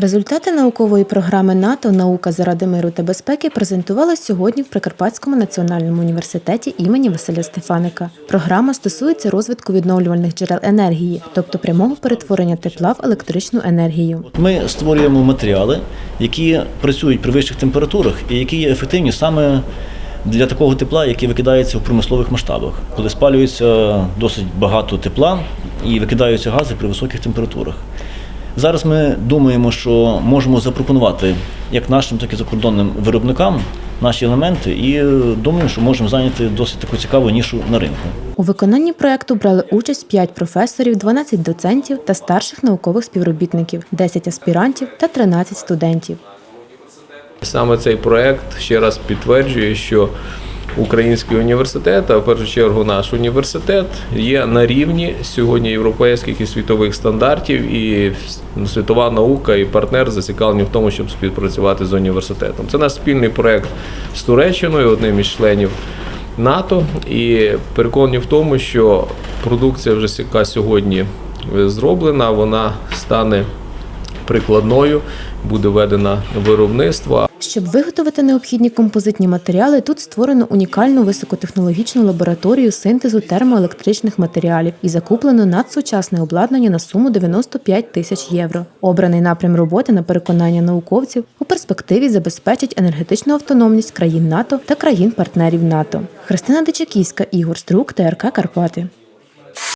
Результати наукової програми НАТО Наука заради миру та безпеки презентували сьогодні в Прикарпатському національному університеті імені Василя Стефаника. Програма стосується розвитку відновлювальних джерел енергії, тобто прямого перетворення тепла в електричну енергію. Ми створюємо матеріали, які працюють при вищих температурах і які є ефективні саме для такого тепла, яке викидається в промислових масштабах, коли спалюється досить багато тепла і викидаються гази при високих температурах. Зараз ми думаємо, що можемо запропонувати як нашим, так і закордонним виробникам наші елементи, і е, думаємо, що можемо зайняти досить таку цікаву нішу на ринку. У виконанні проекту брали участь 5 професорів, 12 доцентів та старших наукових співробітників, 10 аспірантів та 13 студентів. Саме цей проект ще раз підтверджує, що український університет, а в першу чергу наш університет, є на рівні сьогодні європейських і світових стандартів, і світова наука і партнер зацікавлені в тому, щоб співпрацювати з університетом. Це наш спільний проект з Туреччиною, одним із членів НАТО, і переконані в тому, що продукція, вже яка сьогодні зроблена, вона стане прикладною, буде введена виробництво. Щоб виготовити необхідні композитні матеріали, тут створено унікальну високотехнологічну лабораторію синтезу термоелектричних матеріалів і закуплено надсучасне обладнання на суму 95 тисяч євро. Обраний напрям роботи на переконання науковців у перспективі забезпечить енергетичну автономність країн НАТО та країн-партнерів НАТО. Христина Дичаківська, Ігор Струк, ТРК Карпати.